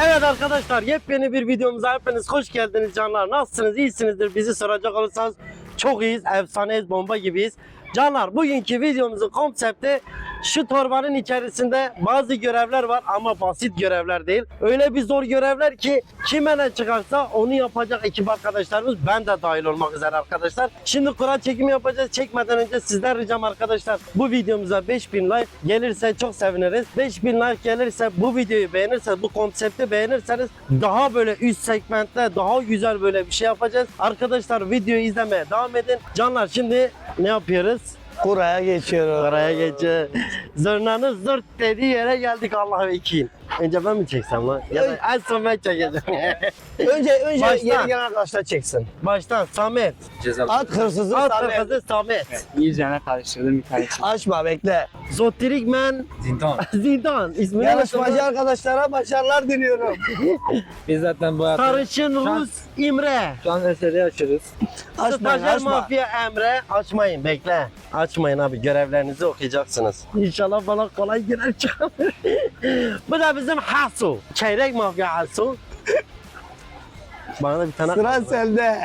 Evet arkadaşlar yepyeni bir videomuza hepiniz hoş geldiniz canlar. Nasılsınız? İyisinizdir. Bizi soracak olursanız çok iyiyiz. Efsaneyiz. Bomba gibiyiz. Canlar bugünkü videomuzun konsepti şu torbanın içerisinde bazı görevler var ama basit görevler değil. Öyle bir zor görevler ki kime ne çıkarsa onu yapacak ekip arkadaşlarımız ben de dahil olmak üzere arkadaşlar. Şimdi kura çekimi yapacağız. Çekmeden önce sizden ricam arkadaşlar bu videomuza 5000 like gelirse çok seviniriz. 5000 like gelirse bu videoyu beğenirseniz bu konsepti beğenirseniz daha böyle üst segmentte daha güzel böyle bir şey yapacağız. Arkadaşlar videoyu izlemeye devam edin. Canlar şimdi ne yapıyoruz? Kuraya geçiyoruz. Oraya geçe. Zırnanın zırt dediği yere geldik Allah vekil. Önce ben mi çeksem lan? Ya da en son ben çekeceğim. Önce önce Baştan. yeni gelen arkadaşlar çeksin. Baştan Samet. At hırsızı Alt Samet. kızı Samet. İyicene karıştırdım bir tane. Açma bekle. Zotrikmen Zindan. Zidane. İsmini Yarışmacı arkadaşlara başarılar diliyorum. Biz zaten bu hayatı Sarışın Rus İmre. şu an eseri açıyoruz. Açmayın Stajyer açma. mafya Emre. Açmayın bekle. Açmayın abi görevlerinizi okuyacaksınız. İnşallah bana kolay girer çıkar. Bu da bizim Hasu. Çeyrek mafya Hasu. Bana da bir tane Sıra sende.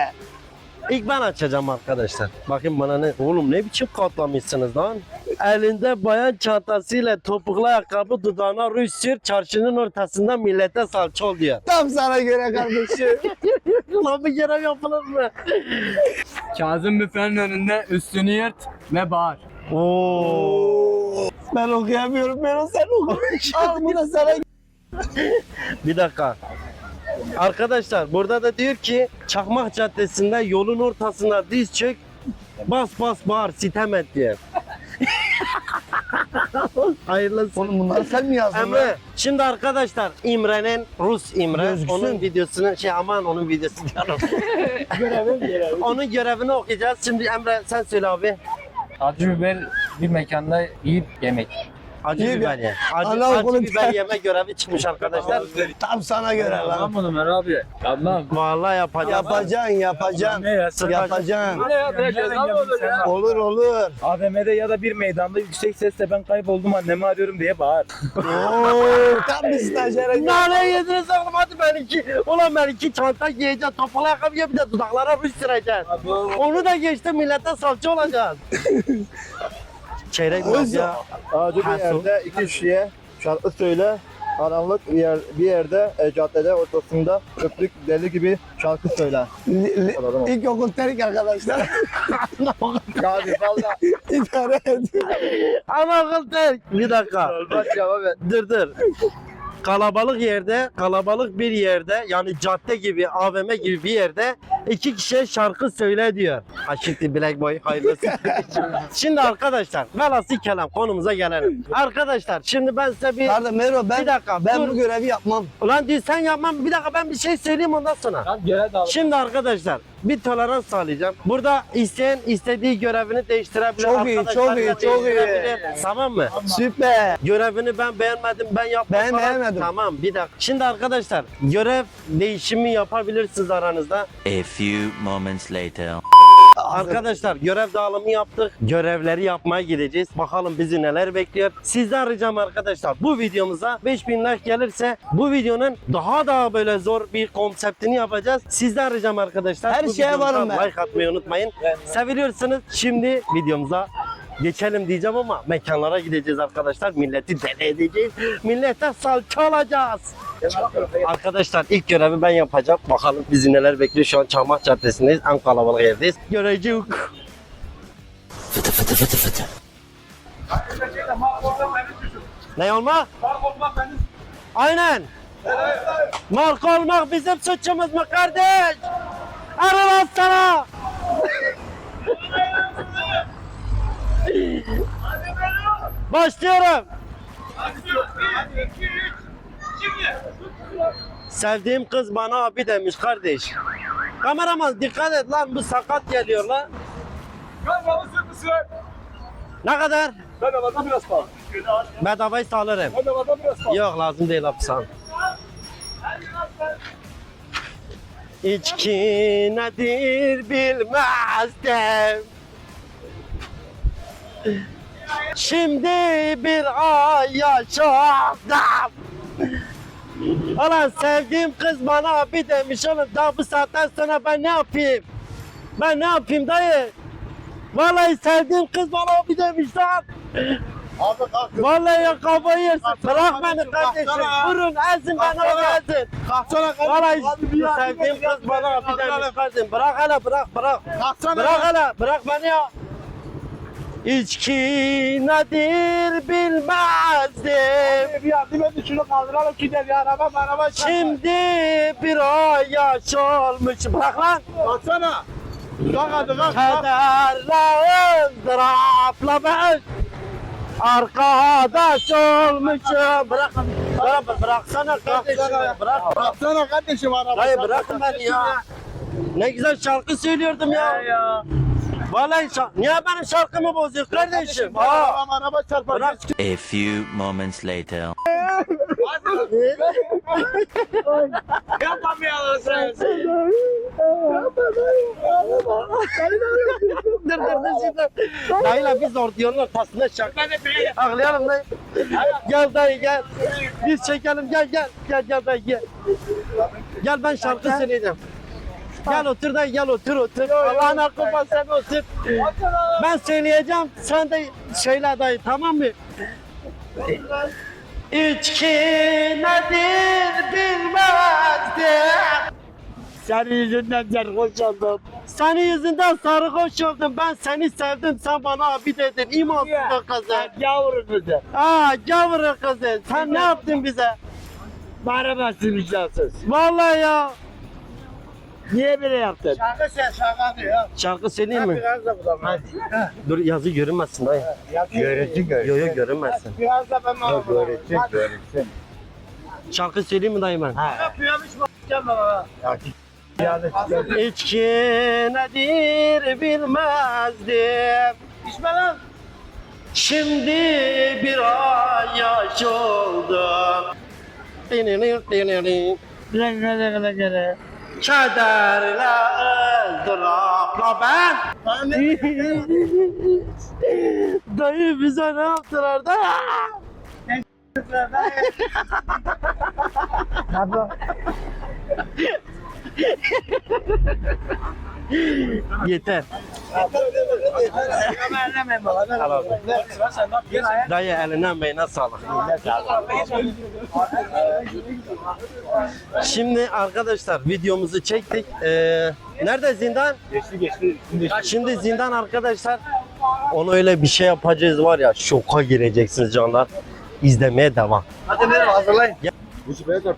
İlk ben açacağım arkadaşlar. Bakın bana ne? Oğlum ne biçim katlamışsınız lan? Elinde bayan çantasıyla topuklu ayakkabı dudağına ruj sür çarşının ortasında millete salça ol diyor. Tam sana göre kardeşim. Lan bu görev yapılır mı? Kazım büfenin önünde üstünü yırt ve bağır. Oo. ben okuyamıyorum. Ben o sen oku. Al bu da sana. Bir dakika. Arkadaşlar burada da diyor ki Çakmak Caddesi'nde yolun ortasına diz çök bas bas bağır sitem et diyor. Hayırlısı. Oğlum bunları sen mi yazdın? lan? Emre şimdi arkadaşlar İmre'nin Rus İmre Gözüksün. onun videosunu şey aman onun videosu diyorum. Görevim görevim. onun görevini okuyacağız. Şimdi Emre sen söyle abi. Acı biber bir mekanda yiyip yemek. Acı İyi biber bir- ye. Acı, Ana acı okulu- biber yeme görevi çıkmış arkadaşlar. Tam sana göre lan. Tamam bunu Ömer abi. Tamam. Vallahi yapacağım. Yapacaksın yapacaksın. Ne ya? Yapacaksın. Ne ya? Ne mı olur ya? Olur olur. AVM'de ya da bir meydanda yüksek sesle ben kayboldum annemi arıyorum diye bağır. Oo, tam bir stajyere. Nane yediniz oğlum hadi ben iki. Ulan ben iki çanta giyeceğim. Topal ayakkabı bir de dudaklara ruj süreceğim. Onu da geçti millete salça olacağız. Çeyrek mafya. Acil bir Hasu. yerde iki kişiye şarkı söyle. Karanlık bir, yer, bir yerde e, caddede ortasında köprük deli gibi şarkı söyle. Anladım. İlkokul terik arkadaşlar. Gazi valla. İdare et. Ana kıltık. Bir dakika. Bak cevap et. Dur dur. Kalabalık yerde, kalabalık bir yerde yani cadde gibi, AVM gibi bir yerde iki kişiye şarkı söyle diyor. Ha şimdi Black Boy hayırlısı. şimdi arkadaşlar velhasıl kelam konumuza gelelim. Arkadaşlar şimdi ben size bir... Kardeşim Mero ben, Bir dakika, ben dur. bu görevi yapmam. Ulan diyor sen yapmam bir dakika ben bir şey söyleyeyim ondan sonra. Tamam görev dağılım. Şimdi arkadaşlar bir tolerans sağlayacağım. Burada isteyen istediği görevini değiştirebilir. Çok iyi, Arkadaşlar çok iyi, çok iyi. Tamam mı? Süper. Görevini ben beğenmedim, ben yapmam. Ben falan. beğenmedim. Tamam bir dakika. Şimdi arkadaşlar görev değişimi yapabilirsiniz aranızda. A few moments later. Arkadaşlar görev dağılımı yaptık. Görevleri yapmaya gideceğiz. Bakalım bizi neler bekliyor. Sizden ricam arkadaşlar bu videomuza 5000 like gelirse bu videonun daha daha böyle zor bir konseptini yapacağız. Sizden ricam arkadaşlar. Her bu şeye varım ben. Like atmayı unutmayın. Seviliyorsunuz. Şimdi videomuza geçelim diyeceğim ama mekanlara gideceğiz arkadaşlar. Milleti deli edeceğiz. Millete salça alacağız. Arkadaşlar ilk görevi ben yapacağım. Bakalım bizi neler bekliyor. Şu an Çamak Caddesi'ndeyiz. En kalabalık yerdeyiz. Göreceğiz. Fıtı fıtı fıtı fıtı. Ne olmak? Aynen. Marka olmak bizim suçumuz mu kardeş? Arı sana. Başlıyorum. Sevdiğim kız bana abi demiş kardeş. Kameraman dikkat et lan bu sakat geliyor lan. Ne kadar? Bedavadan biraz pahalı. Bedavayı sağlarım. Bedavadan biraz pahalı. Yok lazım değil ol. İçki nedir bilmezdim. Şimdi bir ay yaşadım. Ulan sevdiğim kız bana abi demiş oğlum daha bu saatten sonra ben ne yapayım? Ben ne yapayım dayı? Vallahi sevdiğim kız bana abi demiş lan. Abi kalk. Vallahi ya kafayı yersin. Bırak beni kardeşim. Vurun ezin beni orada ezin. Kalksana kardeşim. Vallahi sevdiğim kız bana abi demiş kardeşim. Bırak hele bırak bırak. Bırak hele bırak beni ya. İçki nedir bilmezdim. Bir yardım edin şunu kaldıralım gidelim ya araba araba. Şimdi bir ay yaş olmuş. Bırak lan. Kalksana. Kalk hadi kalk. Kederle ızdırapla arkadaş olmuşum. Bırak, bırak, bıraksana kardeşim. Bırak, Kalksana kardeşim araba. Dayı bırakın beni ya. Ne güzel şarkı söylüyordum ya. Ya. Vallahi şarkı. Niye benim şarkımı bozuyor kardeşim? Aa. Araba araba çarpar. Bırak. A few moments later. Yapamayalım sen. dur dur dur şimdi. Dayıyla biz ordiyonun ortasında şarkı. Ben de böyle Ağlayalım dayı. Gel dayı gel. Biz çekelim gel gel. Gel gel dayı gel. Gel ben şarkı söyleyeceğim. Gel otur dayı gel otur otur. Allah'ın hakkı var sen otur. Ben söyleyeceğim sen de söyle dayı tamam mı? İçki nedir bilmezdim. Senin yüzünden sarhoş oldum. Senin yüzünden sarhoş oldum. Ben seni sevdim. Sen bana abi dedin. İmansız o kızı. Yavrum kızı. Aa gavur kızı. Sen ne yaptın bize? Bağıramazsın vicdansız. Vallahi ya. Niye böyle yaptın? Şarkı sen şarkı ya. Şarkı söyleyeyim mi? Biraz da bulalım. Dur yazı görünmezsin dayı. Görüntü Yo yo görünmezsin. Biraz da ben alalım. Görüntü görüntü. Şarkı söyleyeyim mi dayı ben? Yapıyormuş bakacağım baba. İçki nedir bilmezdim. İçme lan. Şimdi bir ay yaş oldum. Gele gele gele gele. Kederle ızdırapla ben. Dayı bize ne yaptılar da? Yeter. Dayı eline emeğine sağlık. Şimdi arkadaşlar videomuzu çektik. Ee, nerede zindan? Şimdi zindan arkadaşlar onu öyle bir şey yapacağız var ya şoka gireceksiniz canlar. İzlemeye devam. Hadi merhaba hazırlayın. Bu şuraya da.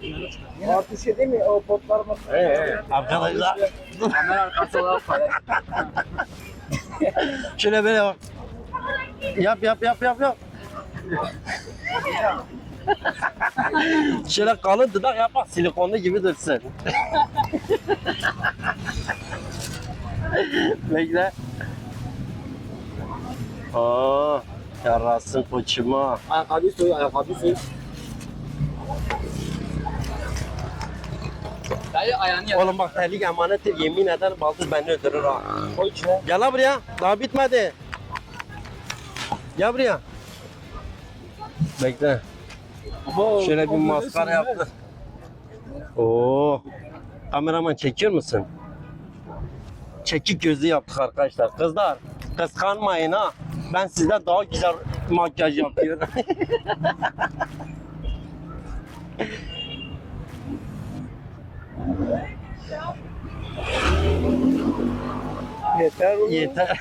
Artı şey değil mi? O potlar bak. Arkadaşlar kamera arkası olarak şöyle böyle bak. Yap yap yap yap yap. şöyle kalın dudak yap bak silikonlu gibi dursun. Bekle. Aa, yarasın koçuma. Ayakkabı soy, ayakkabı soy. Dayı ayağını yap. Oğlum bak terlik emanettir yemin ederim baldız beni öldürür ha. Koy içine. Gel lan buraya. Daha bitmedi. Gel buraya. Bekle. Şöyle bir maskara yaptı. Oo. Kameraman çekiyor musun? Çekik gözlü yaptık arkadaşlar. Kızlar kıskanmayın ha. Ben sizden daha güzel makyaj yapıyorum. Yeter oğlum. Yeter.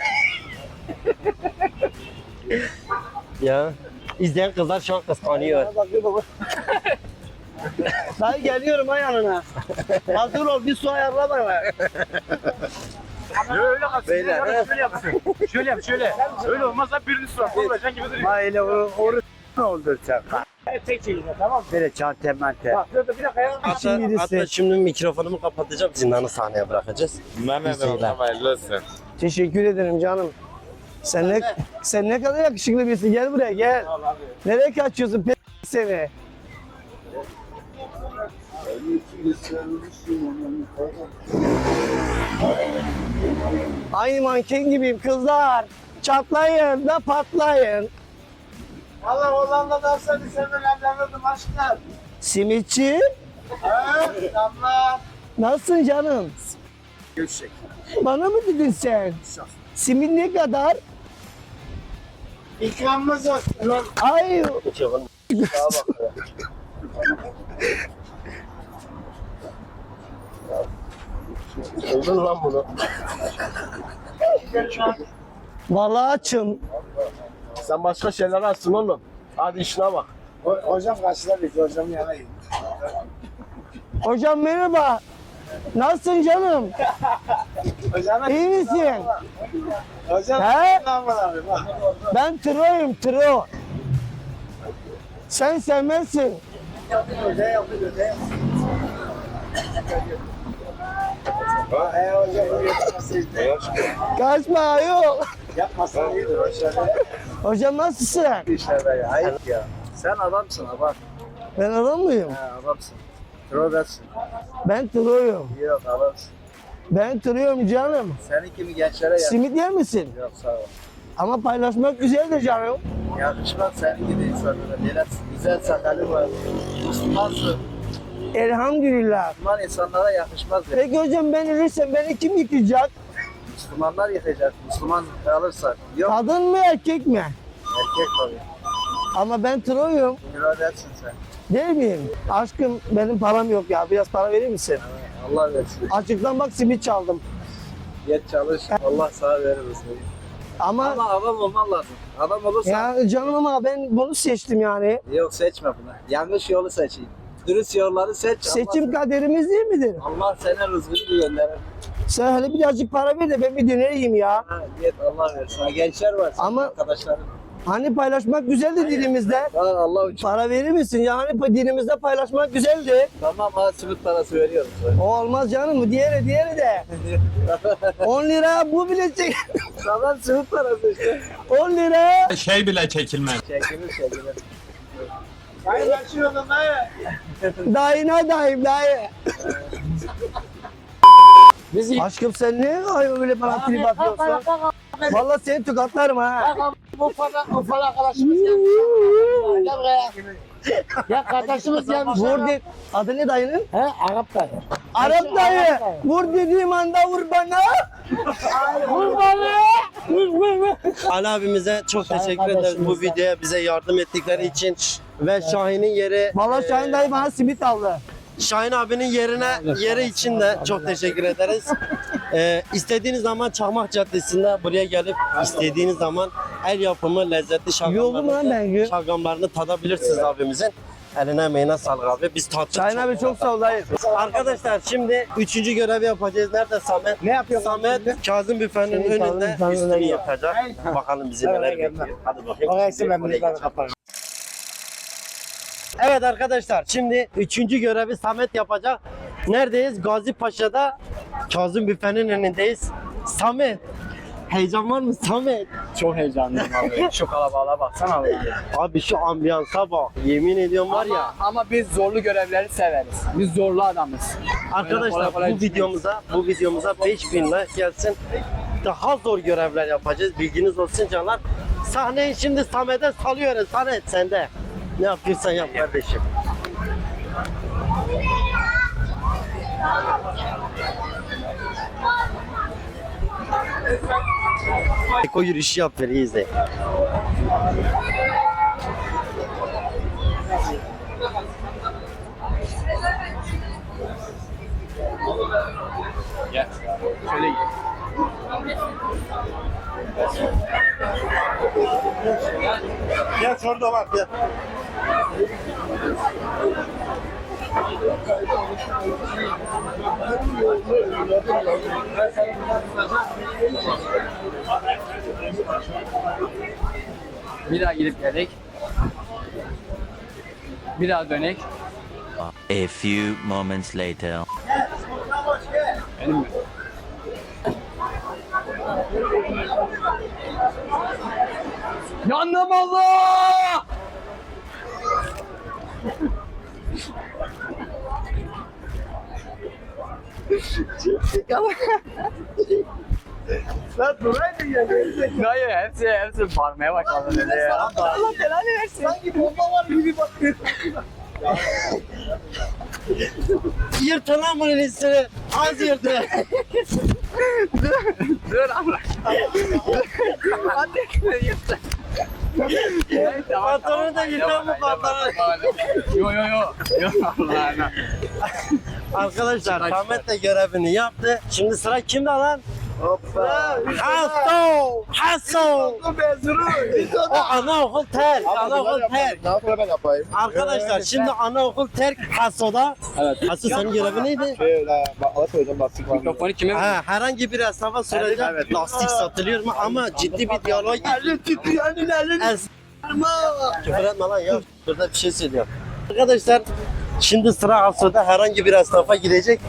ya izleyen kızlar şu an kıskanıyor. Bakıyor baba. Dayı geliyorum ha yanına. Hazır ol bir su ayarla bana. Öyle kalsın. Şöyle yapsın. Şöyle yap şöyle. Öyle olmazsa birini surat. Olacaksın gibi duruyor. Ha öyle o oru ne olduracak? Tek çekilme tamam mı? Böyle çante mante. Bak dur dur bir dakika ya. Hatta, hatta şimdi mikrofonumu kapatacağım zindanı sahneye bırakacağız. İzleyiciler. Teşekkür ederim canım. Sen ne, sen ne kadar yakışıklı birisin. Gel buraya gel. Nereye kaçıyorsun p seni? Aynı manken gibiyim kızlar. Çatlayın da patlayın. Allah Hollanda'dan seni senden evlenirdim aşklar. Simitçi. Nasılsın canım? Bana mı dedin sen? Simit ne kadar? İkramımız olsun lan. Ay Buldun lan bunu. vallahi açım. Sen başka şeyler açsın oğlum. Hadi işine bak. Hocam karşıda bekliyor hocam yana. Hocam merhaba. Nasılsın canım? Hocam İyi misin? Hocam He? ne yapalım abi bak. Ben Tro'yum Tro. Sen sevmezsin. Yapıyor hocam bu yapmasaydı. Kaçma yok. Yapmasan iyidir hocam. Nasılsın? İşlerde ya. Ayıp ya. Sen adamsın adam. Ben adam mıyım? He adamsın. Trollsün. Ben Tro'yum. Yok adamsın. Ben Tro'yum canım. Senin gibi gençlere yak. Simit yer misin? Yok sağ ol. Ama paylaşmak güzeldir canım. Yakışmaz senin gibi insanlara. Böyle güzel sakalın var. Müslümansın. Elhamdülillah. Müslüman insanlara yakışmaz. ya. Peki hocam ben ölürsem beni kim yıkayacak? Müslümanlar yıkacak. Müslüman kalırsak. Yok Kadın mı erkek mi? erkek tabii. Ama ben Tro'yum. Biradersin sen. Değil miyim? Aşkım benim param yok ya. Biraz para verir misin? Allah versin. Açıktan bak simit çaldım. Yet çalış. Allah sana verir rızkını. Ama, Ama adam olman lazım. Adam olursan ya canım ama ben bunu seçtim yani. yok seçme bunu. Yanlış yolu seçeyim. Dürüst yolları seç. Seçim kaderimiz değil midir? Allah, Allah sana rızkını gönderir. Sen hele birazcık para ver de ben bir döner yiyeyim ya. Ha, yet Allah versin. Ha, gençler var. Ama- arkadaşların. Hani paylaşmak güzeldi dinimizde. Ha, Allah için. Para verir misin? Yani pa- dinimizde paylaşmak güzeldi. Tamam ha simit parası veriyorum. O olmaz canım. Diğeri diğeri de. 10 lira bu bile çek. tamam simit parası işte. 10 lira. şey bile çekilmez. Çekilir çekilir. Hayır ben şu yoldan Dayına dayım dayı. Aşkım sen ne ay öyle bana trip atıyorsun? Vallahi seni tokatlarım ha. Bu falan, bu falan arkadaşımız buraya. Ya kardeşimiz gelmiş. Vur de, adı ne dayının? He, Arap dayı. Arap dayı. Vur dediğim anda vur bana. Vur bana. Ali abimize çok teşekkür ederiz bu videoya bize yardım ettikleri için ve Şahin'in yeri Vallahi Şahin dayı bana simit aldı. Şahin abinin yerine yeri için de çok teşekkür ederiz. Ee, istediğiniz zaman Çakmak Caddesi'nde buraya gelip istediğiniz zaman el yapımı lezzetli şalgamlarını, ben şalgamlarını tadabilirsiniz abimizin. Eline emeğine sağlık abi. Biz tattık. Şahin abi çok sağ ol. Arkadaşlar şimdi üçüncü görevi yapacağız. Nerede Samet? Ne yapıyor? Samet Kazım Büfe'nin önünde üstünü yapacak. Bakalım bizi neler bekliyor. Hadi bakayım. Oraya geç. Evet arkadaşlar şimdi üçüncü görevi Samet yapacak. Neredeyiz? Gazi Paşa'da Kazım Büfe'nin önündeyiz. Samet. Heyecan var mı Samet? Çok heyecanlıyım abi. Şu kalabalığa baksana abi. Abi şu ambiyansa bak. Yemin ediyorum var ya. Ama, ama biz zorlu görevleri severiz. Biz zorlu adamız. Arkadaşlar kolay kolay bu videomuza bu videomuza 5000 like gelsin. Daha zor görevler yapacağız. Bilginiz olsun canlar. Sahneyi şimdi Samet'e salıyoruz. Samet sende. Ne yapıyorsan yap kardeşim. Eko yürüyüşü yap ver iyi izle. Gel. Şöyle gel. Gel şurada bak gel. Bir daha gidip geldik. Bir daha dönek. A few moments later. Benim mi? Yandım Allah! Lan buraya mı geldin? Dayı hepsi hepsi parmaya başladı dedi ya. Allah belanı versin. Sanki bomba var gibi bakıyor. Yırtın lan bunun üstünü. Az yırtın. Dur Allah. Hadi yırtın. Pantolonu da yırtan bu pantolonu. Yo yo yo. Yo Allah'ına. Arkadaşlar Ahmet de görevini yaptı. Şimdi sıra kimde lan? Hasso! Hasso! O anaokul terk. Anaokul terk. Ne yapayım ben yapayım? Arkadaşlar şimdi anaokul terk Hasso'da. Evet. Hasso senin görevin neydi? Şöyle bak söyleyeceğim lastik var. Mikrofonu kime Ha, herhangi bir esnafa soracak Evet. lastik satılıyor mu ama ciddi bir diyalog Elin titriyor, elin elin. Es- Küfür etme lan ya. Burada bir şey söylüyorum. Arkadaşlar şimdi sıra Hasso'da herhangi bir esnafa gidecek.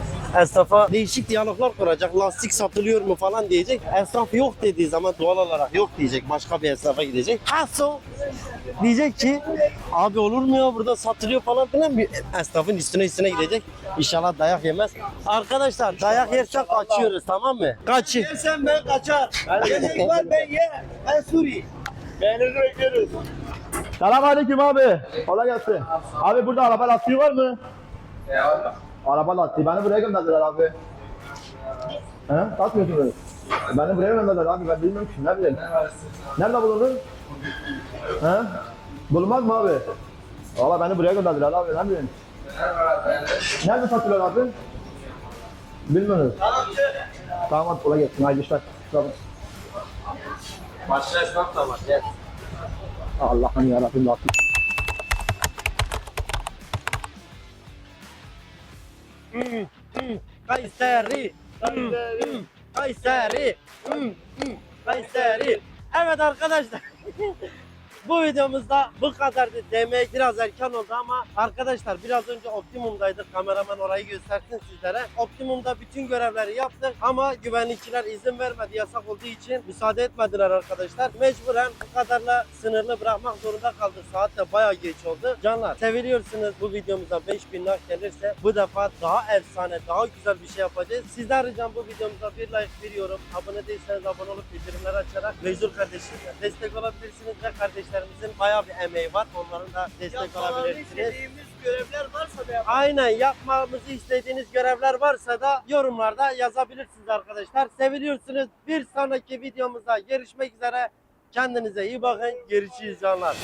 Esnafa değişik diyaloglar kuracak. Lastik satılıyor mu falan diyecek. Esnaf yok dediği zaman doğal olarak yok diyecek. Başka bir esnafa gidecek. Hasso diyecek ki abi olur mu ya burada satılıyor falan filan bir esnafın üstüne üstüne gidecek. İnşallah dayak yemez. Arkadaşlar dayak yersek kaçıyoruz tamam mı? Kaçın. Sen ben kaçar. Yemek var ben ye. Ben Suri. Beğeninizi bekliyoruz. Selam aleyküm abi. Kolay gelsin. Abi burada araba lastiği var mı? Araba lastiği. Beni buraya gönderdiler abi. He? Satmıyorsun böyle. Beni buraya gönderdiler abi. Ben bilmiyorum ki. Ne bileyim. Nerede bulunur? He? Bulunmaz mı abi? Valla beni buraya gönderdiler abi. Ne bileyim. Nerede satılıyor abi? Bilmiyoruz. Tamam hadi kolay gelsin. Haydi işler. Başka esnaf da var. Gel. Allah'ım yarabbim lastik. Kayseri. Kayseri. Kayseri. Hmm, hmm, Kayseri. Evet arkadaşlar. Bu videomuzda bu kadardı. Demek biraz erken oldu ama arkadaşlar biraz önce Optimum'daydık. Kameraman orayı göstersin sizlere. Optimum'da bütün görevleri yaptık ama güvenlikçiler izin vermedi yasak olduğu için müsaade etmediler arkadaşlar. Mecburen bu kadarla sınırlı bırakmak zorunda kaldık. Saat de bayağı geç oldu. Canlar seviliyorsunuz bu videomuza 5000 like gelirse bu defa daha efsane, daha güzel bir şey yapacağız. Sizden ricam bu videomuza bir like veriyorum. Abone değilseniz abone olup bildirimleri açarak Mecdur kardeşimize destek olabilirsiniz ve kardeşlerimizin bayağı bir emeği var. Onların da destek olabilirsiniz. görevler varsa da Aynen yapmamızı istediğiniz görevler varsa da yorumlarda yazabilirsiniz arkadaşlar. Seviliyorsunuz. Bir sonraki videomuzda görüşmek üzere. Kendinize iyi bakın. Görüşürüz canlar.